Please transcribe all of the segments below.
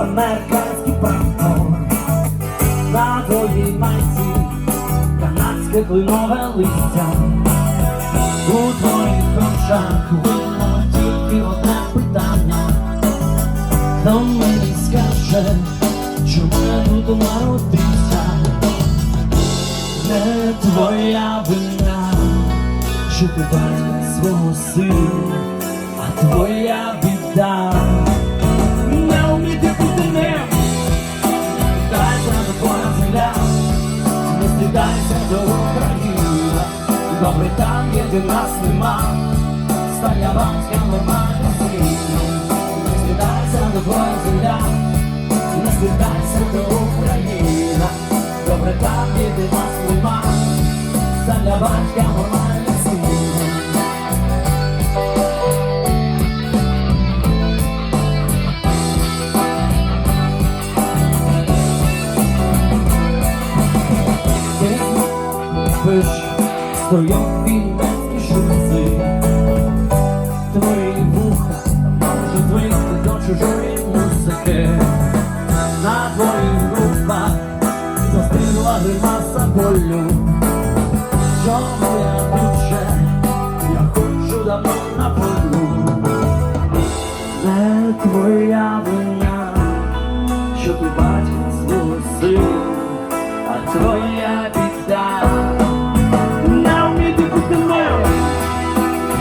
Американський паспорт на твоїй майці канадське клинове листя у твоїх очах. Хто мені скаже, чому я тут народився? Не твоя вина, що ти батько свого сина, а твоя біда. Не вміти бути ним, Дайся до твоя земля, не стидайся до Україна, добре там, де нас нема, стань аванська нормальна сильна, не до Україна, добре є, де нас нема, стань аванська нормальна сильна. Пиш стоять вінницькі застигла гримаса болю. Чому я більше, я хочу давно на полю. Не твоя вина, що ти батько сина а твоя біда бути милим,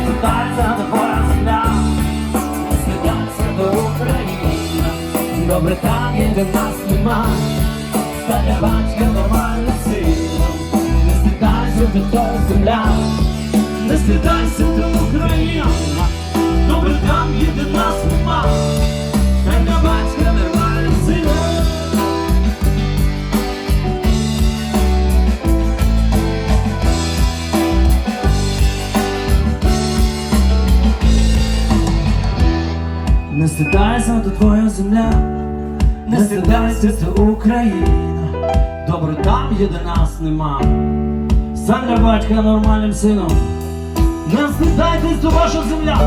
питайся до земля, не до України, добре там, де нас нема, стане батька нормальним сином, не стидайся до твоя земля, не стидайся до України, добре там, є, де нас нема, стане батька нормальним сином. Не стидайся, то твоя земля, не стидайся, це Україна. Добре там є, де нас нема. Стань для батька нормальним сином. Не стидайтесь, то ваша земля.